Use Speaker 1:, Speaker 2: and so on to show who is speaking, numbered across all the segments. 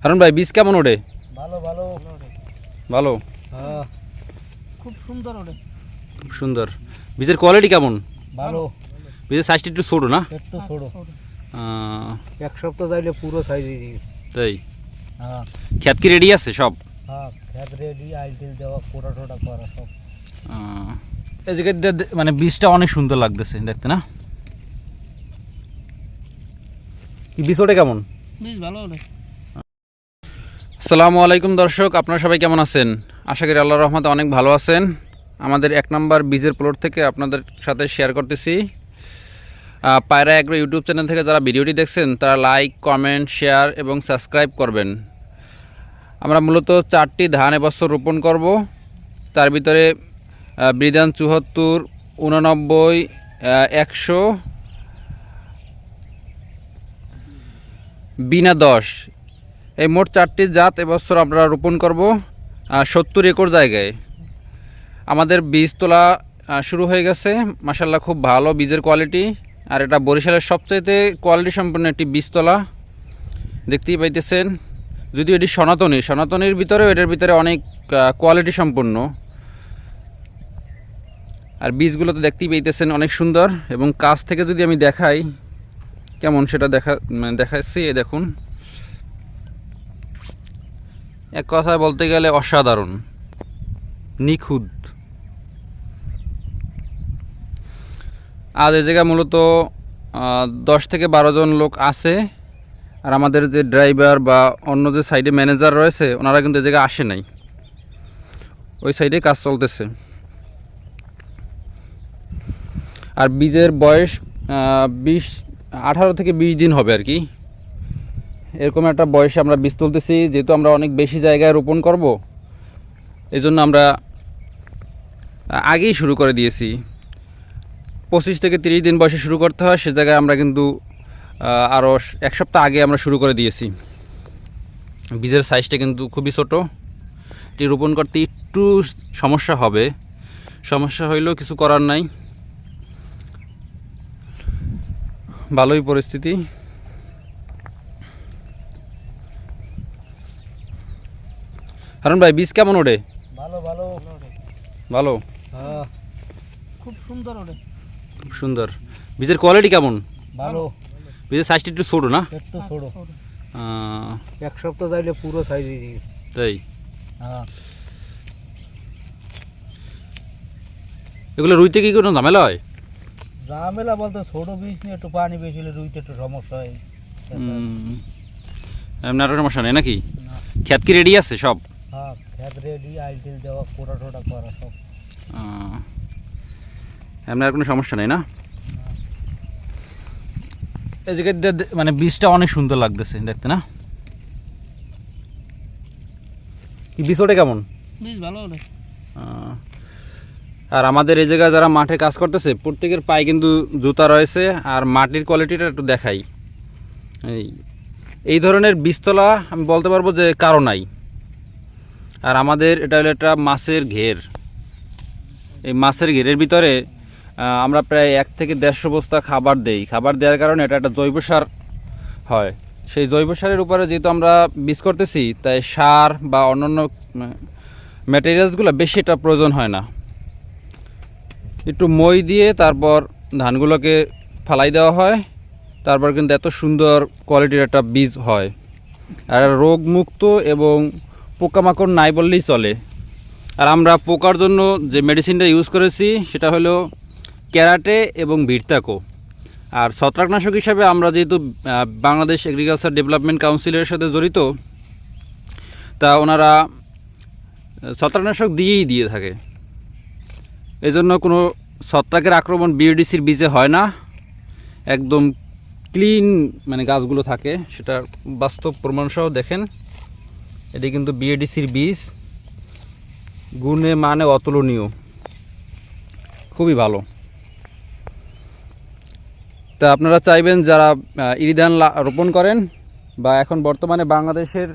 Speaker 1: হারুন ভাই বীজ কেমন ওঠে?
Speaker 2: ভালো ভালো।
Speaker 1: ভালো?
Speaker 2: হ্যাঁ।
Speaker 3: খুব সুন্দর ওটা
Speaker 1: খুব সুন্দর। বীজের কোয়ালিটি কেমন?
Speaker 2: ভালো।
Speaker 1: বীজের সাইজটা একটু ছোটো না?
Speaker 2: একটু ছোট। এক সপ্তাহ যাইলে পুরো সাইজ
Speaker 1: তাই?
Speaker 2: হ্যাঁ।
Speaker 1: খেত কি রেডি আছে সব?
Speaker 2: হ্যাঁ খেত রেডি আইটেল দেওয়া কোটা টোটা করা সব।
Speaker 1: দে- মানে বীজটা অনেক সুন্দর লাগতেছে দেখতে না? বীজ ওঠে কেমন?
Speaker 3: বেশ ভালো ওটা
Speaker 1: আসসালামু আলাইকুম দর্শক, আপনারা সবাই কেমন আছেন? আশা করি আল্লাহ রহমতে অনেক ভালো আছেন। আমাদের এক নম্বর বীজের প্লট থেকে আপনাদের সাথে শেয়ার করতেছি। পায়রা এগ্রো ইউটিউব চ্যানেল থেকে যারা ভিডিওটি দেখছেন, তারা লাইক কমেন্ট শেয়ার এবং সাবস্ক্রাইব করবেন। আমরা মূলত চারটি ধান এবছর রোপণ করব। তার ভিতরে বিধান চুয়াত্তর, উননব্বই একশো, বিনা দশ। এই মোট চারটি জাত এবছর আমরা রোপণ করব সত্তর একর জায়গায়। আমাদের বীজ তোলা শুরু হয়ে গেছে। মাসাল্লাহ খুব ভালো বীজের কোয়ালিটি। আর এটা বরিশালের সবচাইতে কোয়ালিটি সম্পন্ন একটি বীজ তোলা। দেখতেই পাইতেছেন। যদিও এটি সনাতনী, সনাতনীর ভিতরেও এটার ভিতরে অনেক কোয়ালিটি সম্পন্ন। আর বীজগুলো তো দেখতেই পাইতেছেন অনেক সুন্দর। এবং কাছ থেকে যদি আমি দেখাই, কেমন সেটা দেখা মানে দেখাচ্ছি দেখুন। এক কথায় বলতে গেলে অসাধারণ। নিখুঁত। আজ এ জায়গায় মূলত দশ থেকে বারো জন লোক আছে, আর আমাদের যে ড্রাইভার বা অন্য যে সাইডে ম্যানেজার রয়েছে, ওনারা কিন্তু এ জায়গায় আসে নাই। ওই সাইডে কাজ চলতেছে। আর বীজের বয়স বিশ, আঠারো থেকে বিশ দিন হবে আর কি। এরকম একটা বয়সে আমরা বীজ তুলতেছি, যেহেতু আমরা অনেক বেশি জায়গায় রোপণ করব এই জন্য আমরা আগেই শুরু করে দিয়েছি। পঁচিশ থেকে তিরিশ দিন বয়সে শুরু করতে হয়, সে জায়গায় আমরা কিন্তু আরও এক সপ্তাহ আগে আমরা শুরু করে দিয়েছি। বীজের সাইজটা কিন্তু খুবই ছোটো। এটি রোপণ করতে একটু সমস্যা হবে। সমস্যা হইলেও কিছু করার নাই। ভালোই পরিস্থিতি। হারুন ভাই বীজ কেমন ওঠে?
Speaker 2: ভালো ভালো।
Speaker 1: ভালো?
Speaker 2: হ্যাঁ।
Speaker 3: খুব সুন্দর ওটা
Speaker 1: খুব সুন্দর। বীজের কোয়ালিটি কেমন?
Speaker 2: ভালো।
Speaker 1: বীজের সাইজটা একটু ছোটো না?
Speaker 2: একটু ছোট। এক সপ্তাহ যাইলে পুরো সাইজ
Speaker 1: তাই?
Speaker 2: হ্যাঁ।
Speaker 1: এগুলো রুইতে কি কোনো ঝামেলা হয়?
Speaker 2: ঝামেলা বলতে ছোট বীজ নিয়ে একটু পানি বেশি হলে রুইতে একটু সমস্যা হয়।
Speaker 1: আরও সমস্যা নেই নাকি। খেত কি রেডি আছে সব?
Speaker 2: হ্যাঁ খেত রেডি আইটেল দেওয়া কোটা টোটা করা সব।
Speaker 1: আহ, এমনি আর কোনো সমস্যা নেই না? মানে বীজটা অনেক সুন্দর লাগতেছে দেখতে না? কি বীজ ওঠে কেমন?
Speaker 3: বেশ ভালো
Speaker 1: আর আমাদের এই জায়গায় যারা মাঠে কাজ করতেছে প্রত্যেকের পায়ে কিন্তু জুতা রয়েছে আর মাটির কোয়ালিটিটা একটু দেখাই। এই এই ধরনের বীজতলা আমি বলতে পারব যে কারও নাই। আর আমাদের এটা হলো একটা মাছের ঘের। এই মাছের ঘেরের ভিতরে আমরা প্রায় এক থেকে দেড়শো বস্তা খাবার দেই। খাবার দেওয়ার কারণে এটা একটা জৈব সার হয়। সেই জৈব সারের উপরে যেহেতু আমরা বীজ করতেছি, তাই সার বা অন্যান্য ম্যাটেরিয়ালসগুলো বেশি এটা প্রয়োজন হয় না। একটু মই দিয়ে তারপর ধানগুলোকে ফালাই দেওয়া হয়। তারপর কিন্তু এত সুন্দর কোয়ালিটির একটা বীজ হয়। আর রোগমুক্ত এবং পোকামাকড় নাই বললেই চলে। আর আমরা পোকার জন্য যে মেডিসিনটা ইউজ করেছি, সেটা হলো ক্যারাটে এবং ভিরতাকো আর ছত্রাকনাশক হিসাবে আমরা যেহেতু বাংলাদেশ এগ্রিকালচার ডেভেলপমেন্ট কাউন্সিলের সাথে জড়িত, তা ওনারা ছত্রাকনাশক দিয়েই দিয়ে থাকে। এই জন্য কোনো ছত্রাকের আক্রমণ বিওডিসির বীজে হয় না। একদম ক্লিন মানে গাছগুলো থাকে সেটা বাস্তব প্রমাণসহ দেখেন। এটি কিন্তু বিএডিসির বীজ। গুণে মানে অতুলনীয়। খুবই ভালো। তা আপনারা চাইবেন যারা ইরিধান রোপণ করেন বা এখন বর্তমানে বাংলাদেশের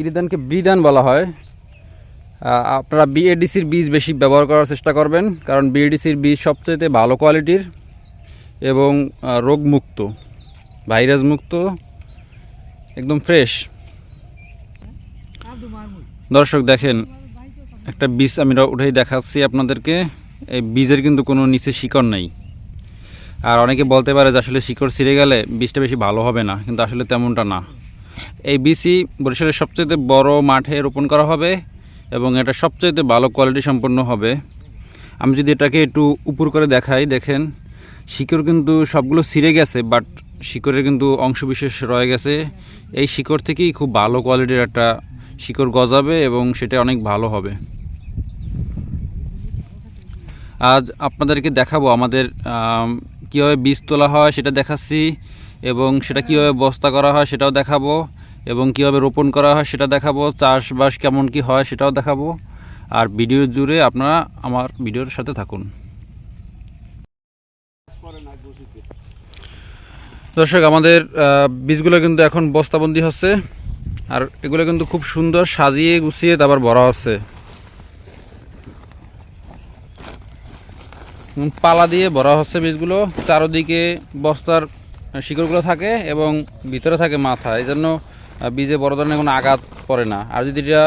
Speaker 1: ইরিধানকে ব্রিধান বলা হয় আপনারা বিএডিসির বীজ বেশি ব্যবহার করার চেষ্টা করবেন, কারণ বিএডিসির বীজ সবচেয়ে ভালো কোয়ালিটির এবং রোগমুক্ত, ভাইরাস মুক্ত, একদম ফ্রেশ। দর্শক দেখেন, একটা বীজ আমি উঠেই দেখাচ্ছি আপনাদেরকে। এই বীজের কিন্তু কোনো নিচে শিকড় নেই। আর অনেকে বলতে পারে যে আসলে শিকড় ছিঁড়ে গেলে বীজটা বেশি ভালো হবে না, কিন্তু আসলে তেমনটা না। এই বীজই বরিশালের সবচেয়ে বড় মাঠে রোপণ করা হবে এবং এটা সবচেয়ে ভালো কোয়ালিটি সম্পন্ন হবে। আমি যদি এটাকে একটু উপর করে দেখাই, দেখেন, শিকড় কিন্তু সবগুলো ছিঁড়ে গেছে, বাট শিকড়ের কিন্তু অংশবিশেষ রয়ে গেছে। এই শিকড় থেকেই খুব ভালো কোয়ালিটির একটা শিকড় গজাবে এবং সেটা অনেক ভালো হবে। আজ আপনাদেরকে দেখাবো আমাদের কীভাবে বীজ তোলা হয় সেটা দেখাচ্ছি এবং সেটা কীভাবে বস্তা করা হয় সেটাও দেখাবো এবং কীভাবে রোপণ করা হয় সেটা দেখাবো, চাষবাস কেমন কি হয় সেটাও দেখাবো। আর ভিডিও জুড়ে আপনারা আমার ভিডিওর সাথে থাকুন। দর্শক, আমাদের বীজগুলো কিন্তু এখন বস্তাবন্দি হচ্ছে। আর এগুলো কিন্তু খুব সুন্দর সাজিয়ে গুছিয়ে তারপর বড় উম, পালা দিয়ে ভরা হচ্ছে বীজগুলো। চারোদিকে বস্তার শিকড়গুলো থাকে এবং ভিতরে থাকে মাথা। এই জন্য বীজে বড় ধরনের কোনো আঘাত পড়ে না। আর যদি এটা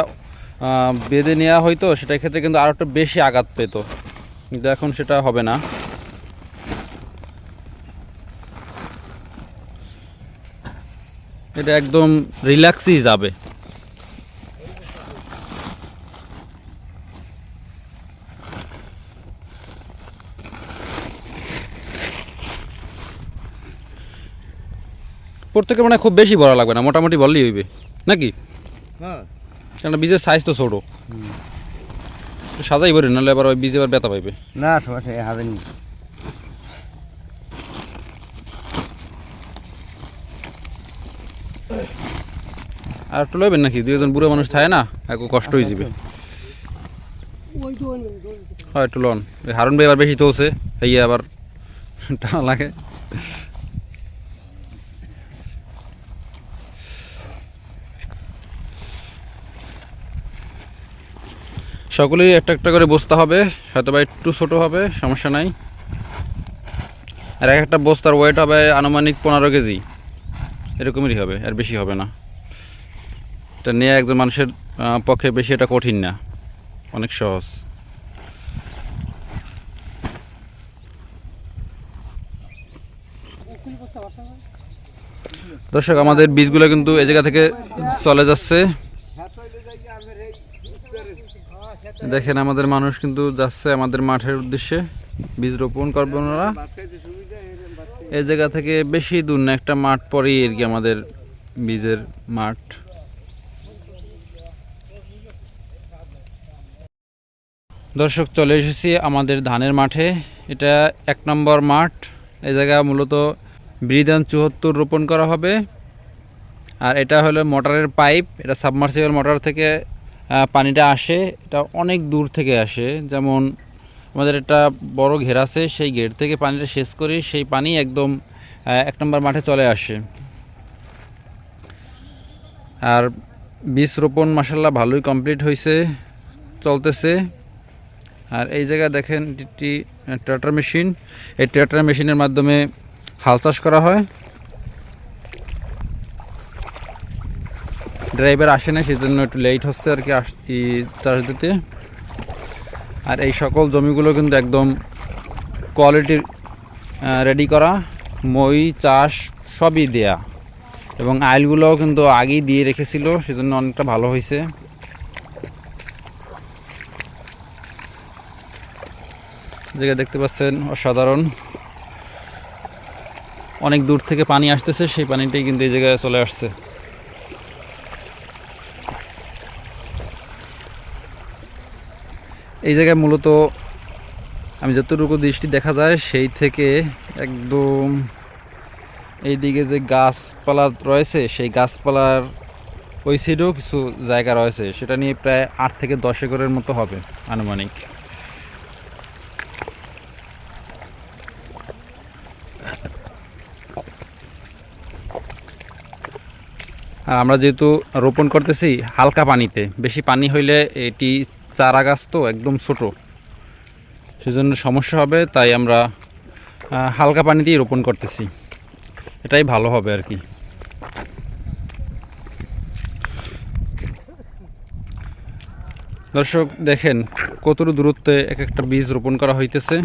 Speaker 1: বেঁধে নেওয়া হয়তো সেটা ক্ষেত্রে কিন্তু আরও একটু বেশি আঘাত পেত। কিন্তু এখন সেটা হবে না। এটা একদম রিল্যাক্সই যাবে। প্রত্যেকের মানে খুব বেশি বড় লাগবে না মোটামুটি বললেই হইবে। নাকি?
Speaker 2: হ্যাঁ।
Speaker 1: কেন বীজের সাইজ তো ছোটো। সাজাই বলি নাহলে আবার ওই বীজে আবার ব্যথা পাইবে।
Speaker 2: না সমস্যা হাতে
Speaker 1: আর একটু লইবেন নাকি? দুইজন বুড়ো মানুষ থাকে না, একটু কষ্ট হয়ে যাবে। হয়, একটু লন। ওই হারুন ভাই আবার বেশি তোলছে এই আবার টানা লাগে। সকলেই একটা একটা করে বস্তা হবে হয়তো বা একটু ছোট হবে, সমস্যা নাই। আর এক একটা বস্তার ওয়েট হবে আনুমানিক পনেরো কেজি। এরকমই হবে, আর বেশি হবে না। এটা নিয়ে একজন মানুষের পক্ষে বেশি এটা কঠিন না। অনেক সহজ। দর্শক, আমাদের বীজগুলো কিন্তু এই জায়গা থেকে চলে যাচ্ছে। দেখেন, আমাদের মানুষ কিন্তু যাচ্ছে আমাদের মাঠের উদ্দেশ্যে বীজ রোপণ করবে ওনারা। এই জায়গা থেকে বেশি দূর না, একটা মাঠ পরেই আর কি আমাদের বীজের মাঠ। দর্শক, চলে এসেছি আমাদের ধানের মাঠে। এটা এক নম্বর মাঠ। এই জায়গা মূলত বিধান চুহত্তর রোপণ করা হবে। আর এটা হলো মোটরের পাইপ। এটা সাবমার্সিবল মোটর থেকে পানিটা আসে। এটা অনেক দূর থেকে আসে। যেমন আমাদের একটা বড় ঘের আছে, সেই ঘের থেকে পানিটা শেষ করি, সেই পানি একদম এক নম্বর মাঠে চলে আসে। আর বীজ রোপণ মাসাল্লাহ ভালোই কমপ্লিট হয়েছে চলতেছে। আর এই জায়গায় দেখেন একটি ট্রাক্টর মেশিন, এই ট্রাক্টর মেশিনের মাধ্যমে হাল চাষ করা হয়। ড্রাইভার আসে না, সেজন্য একটু লেট হচ্ছে আর কি চাষ দিতে। আর এই সকল জমিগুলো কিন্তু একদম কোয়ালিটির রেডি করা। মই, চাষ সবই দেয়া। এবং আইলগুলোও কিন্তু আগেই দিয়ে রেখেছিল, সেজন্য অনেকটা ভালো হয়েছে। জায়গা দেখতে পাচ্ছেন অসাধারণ। অনেক দূর থেকে পানি আসতেছে, সেই পানিটাই কিন্তু এই জায়গায় চলে আসছে। এই জায়গায় মূলত আমি যতটুকু দৃষ্টি দেখা যায়, সেই থেকে একদম এইদিকে যে গাছপালা রয়েছে, সেই গাছপালার ওই সাইডেও কিছু জায়গা রয়েছে। সেটা নিয়ে প্রায় আট থেকে দশ একরের মতো হবে আনুমানিক। আর আমরা যেহেতু রোপণ করতেছি হালকা পানিতে, বেশি পানি হইলে এটি চারা গাছ তো একদম ছোট। সেজন্য সমস্যা হবে, তাই আমরা হালকা পানিতেই রোপণ করতেছি। এটাই ভালো হবে আর কি। দর্শক, দেখেন কতটুকু দূরত্বে এক একটা বীজ রোপণ করা হইতেছে।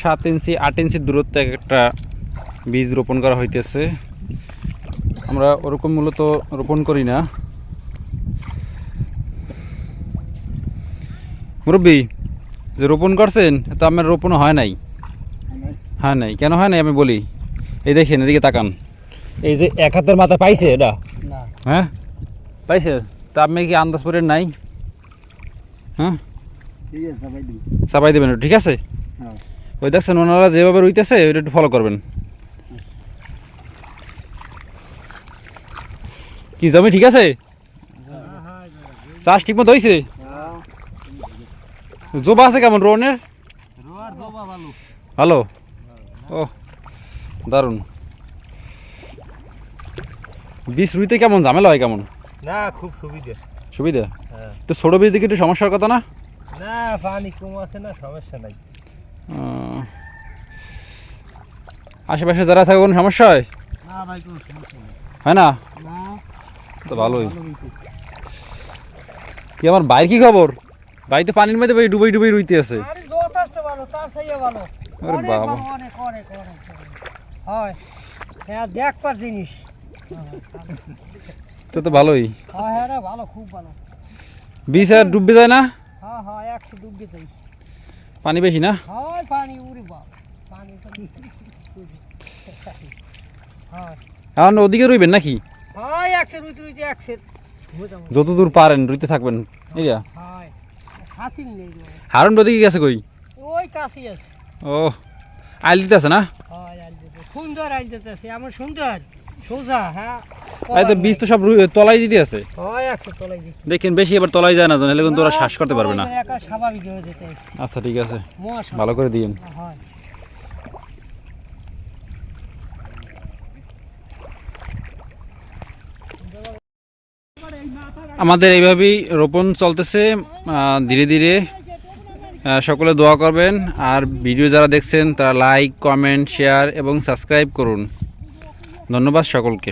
Speaker 1: সাত ইঞ্চি আট ইঞ্চি দূরত্বে এক একটা বীজ রোপণ করা হইতেছে। আমরা ওরকম মূলত রোপণ করি না। মুরব্বী যে রোপণ করছেন তো আমার রোপণ হয় নাই। হয় নাই। কেন হয় নাই আমি বলি? এই দেখেন এদিকে তাকান। এই যে এক হাতের মাথা পাইছে এটা? হ্যাঁ? পাইছে? তা আপনি কি আন্দাজ করেন নাই? হ্যাঁ? চাপাই দেবেন ঠিক আছে?
Speaker 2: হ্যাঁ।
Speaker 1: ওই দেখছেন ওনারা যেভাবে রইতেছে ওইটা একটু ফলো করবেন। কি জমি ঠিক আছে? চাষ ঠিক মতো হয়েছে জোবা আছে কেমন রোনের
Speaker 2: ভালো?
Speaker 1: ও দারুণ। বীজ রুইতে কেমন ঝামেলা হয় কেমন?
Speaker 2: না খুব সুবিধা।
Speaker 1: সুবিধা?
Speaker 2: হ্যাঁ।
Speaker 1: তো ছোট বীজ দিকে একটু সমস্যার কথা না?
Speaker 2: না পানি কম আছে না সমস্যা নাই।
Speaker 1: আশেপাশে যারা থাকে কোনো সমস্যা হয়? হয় না? তো ভালোই। কি আমার বাইর কি খবর? বাই তো পানির মধ্যে ভাই ডুবাই ডুবাই রইতে আছে।
Speaker 3: আরে
Speaker 1: বাবা।
Speaker 3: হয়। হ্যাঁ দেখবার জিনিস।
Speaker 1: তো তো ভালোই।
Speaker 3: হ্যাঁ হ্যাঁ ভালো খুব ভালো।
Speaker 1: বীজ আর ডুববে যায় না?
Speaker 3: হ্যাঁ হ্যাঁ একশো ডুববে চাই
Speaker 1: পানি বেশি না? এখন ওদিকে রইবেন নাকি?
Speaker 3: হয় একশো রুইতে রুইতে একশো। মোটামুটি
Speaker 1: যত দূর পারেন রইতে থাকবেন এরিয়া। হারুন ওদিকে গেছে কই? ও আইল দিতে আছে না
Speaker 3: আইল দিতে সুন্দর আইল দিতেছে এমন সুন্দর। সোজা হ্যাঁ
Speaker 1: তো বীজ তো সব তলায় দিতে আছে।
Speaker 3: হয়
Speaker 1: দেখেন বেশি এবার তলায় যায় না নাহলে কিন্তু ওরা শ্বাস করতে পারবে না।
Speaker 3: হয়ে
Speaker 1: আচ্ছা ঠিক আছে। ভালো করে দিন আমাদের এইভাবেই রোপণ চলতেছে। ধীরে ধীরে সকলে দোয়া করবেন। আর ভিডিও যারা দেখছেন তারা লাইক কমেন্ট শেয়ার এবং সাবস্ক্রাইব করুন। ধন্যবাদ সকলকে।